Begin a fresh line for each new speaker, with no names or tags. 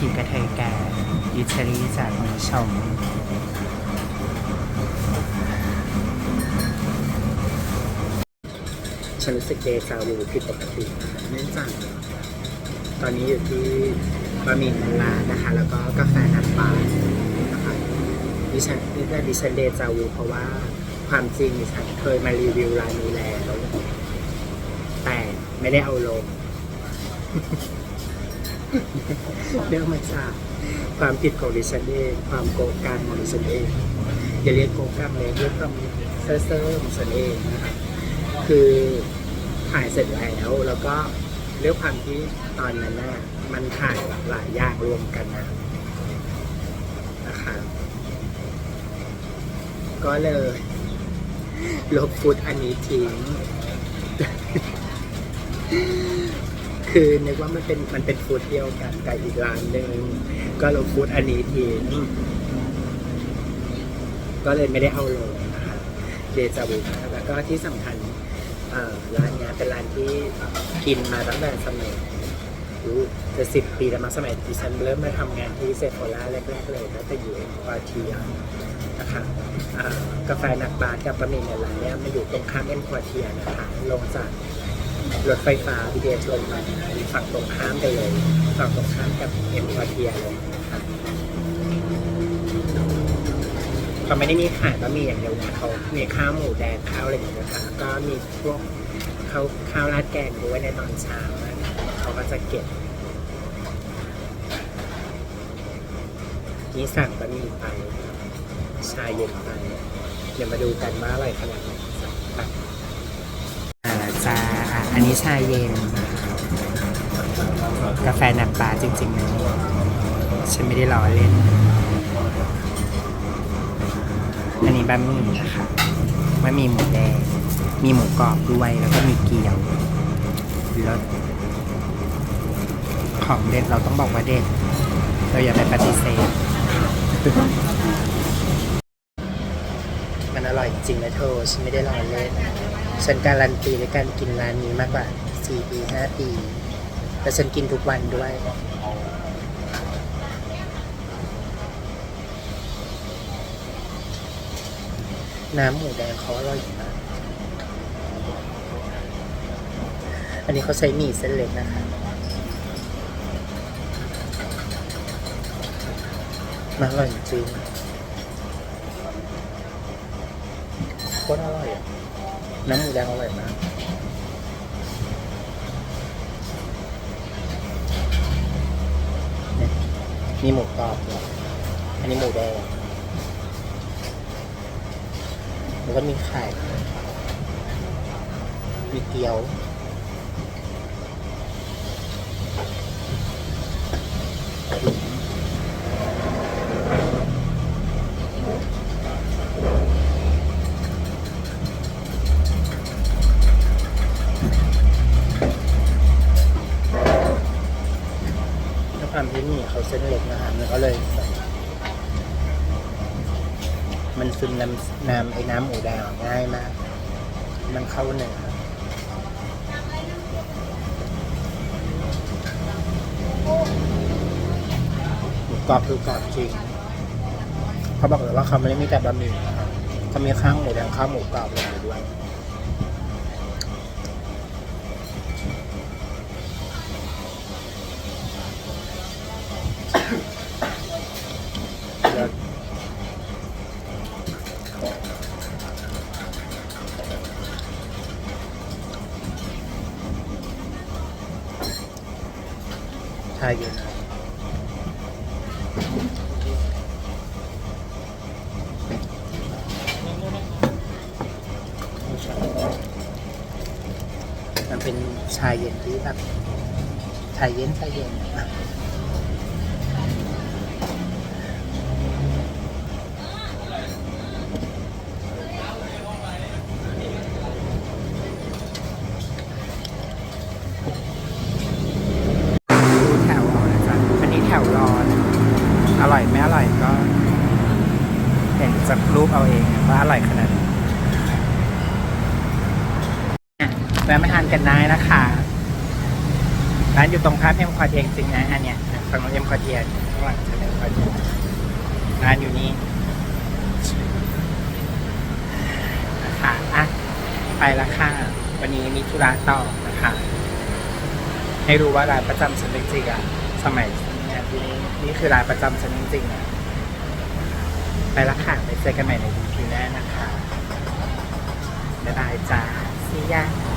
ผีกระเทยแก่ยิชรีจากคุณผู้ชมฉันรู้สึกเดซาวูผิดปกติเนื่องจากตอนนี้อยู่ที่บะหมี่มันลานะคะ แล้วก็กาแฟน้ำปลานะคะดิฉันนี่ก็ดิฉันเดซาวูเพราะว่าความจริงดิฉันเคยมารีวิวร้านนี้แล้ว แต่ไม่ได้เอาลง เรื่องมาจากความผิดของดิฉันเองความโกงการของดิฉันเองอย่าเรียกโกงกรรมเลยเรียกความเซ่อๆของฉันเองนะครับคือถ่ายเสร็จแล้วแล้วก็เรื่องความที่ตอนนั้นน่ะมันถ่ายแบบหลายอย่างรวมกันนะนะคะก็เลยลบฟุตอันนี้ทิ้ง คือนึกว่ามันเป็นมันเป็นฟุตเดียวกันกับอีกร้านหนึ่งก็ลบฟุตอันนี้ทิ้งก็เลยไม่ได้เอาลงนะคะเดจาวูแล้วก็ที่สำคัญร้านนี้เป็นร้านที่กินมาตั้งแต่สมัยรู้จะสิบปีแล้วมาสมัยที่ฉันเริ่มมาทำงานที่เซฟโฟล่าแรกๆเลยตั้งแต่อยู่เอ็มควาเทียนะคะกาแฟนักบาร์กับบะหมี่ในร้านนี้มันอยู่ตรงข้ามเอ็มควาเทียนะคะลงจาก รถไฟฟ้าบีเดชลงมาฝั่งตรงข้ามไปเลยฝั่งตรงข้ามกับเอ็มควาเทียเลยนะคะเขาไม่ได้มีขายบะหมี่อย่างเดียวนะเขามีข้าวหมูแดงข้าวอะไรอย่างเงี้ยนะคะก็มีพวกเขาข้าวราดแกงด้วยในตอนเช้านะเขาก็จะเก็บนี่สั่งบะหมี่ไปชาเย็นไปเดี๋ยวมาดูกันว่าอร่อยขนาดไหนไปอ่า จ้าอะอันนี้ชาเย็น กาแฟหนักปลาจริงๆนะฉันไม่ได้ล้อเล่น อันนี้บะหมี่นะคะบะหมี่หมูแดง มีหมูกรอบด้วยแล้วก็มีเกี๊ยวแล้วของเด็ดเราต้องบอกว่าเด็ด เราอย่าไปปฏิเสธ อร่อยจริงนะเธอฉันไม่ได้รอเล่นฉันการันตีในการกินร้านนี้มากกว่า4ปี5ปีแต่ฉันกินทุกวันด้วยน้ำหมูแดงเขาอร่อยมากอันนี้เขาใช้หมี่เส้นเล็กนะคะมันอร่อยจริง คตรอร่อยอะน้ำหมูแดงอร่อยมากนี่ยมีหมูกรอบด้วยอันนี้หมูแดงแล้วก็มีไข่ มีเกี๊ยว ด้วยความที่นี่ เขาเส้นเล็กนะฮะมันก็เลยแบบมันซึมน้ำน้ำไอ้น้ำหมูแดงง่ายมาก มันเข้าเนื้อหมูกรอบคือกรอบจริง เขาบอกเลยว่าเขาไม่ได้มีแต่บะหมี่นะครับเขามีข้างหมูแดงข้าวหมูกรอบลงไปด้วย ชาเย็นมันเป็นชาเย็นที่แบบชาเย็นชาเย็น อร่อยไม่อร่อยก็เห็นจากรูปเอาเองว่าอร่อยขนาดแวะมาทานกันได้นะคะร้านอยู่ตรงข้ามเอ็มควาเทงจริงนะอันเนี้ยฝั่งเอ็มคอเทียข้างหลังฉันเอ็มคอเทียร้านอยู่นี่นะคะอะไปละค่ะ วันนี้มีธุระต่อนะคะ ให้รู้ว่าร้านประจำฉันจริงอะสมัย ที่นี่นี่คือร้านประจำฉันจริงๆนะไปละค่ะไปเจอกันใหม่ใน EP หน้านะคะบ๊ายบายจ้า see ya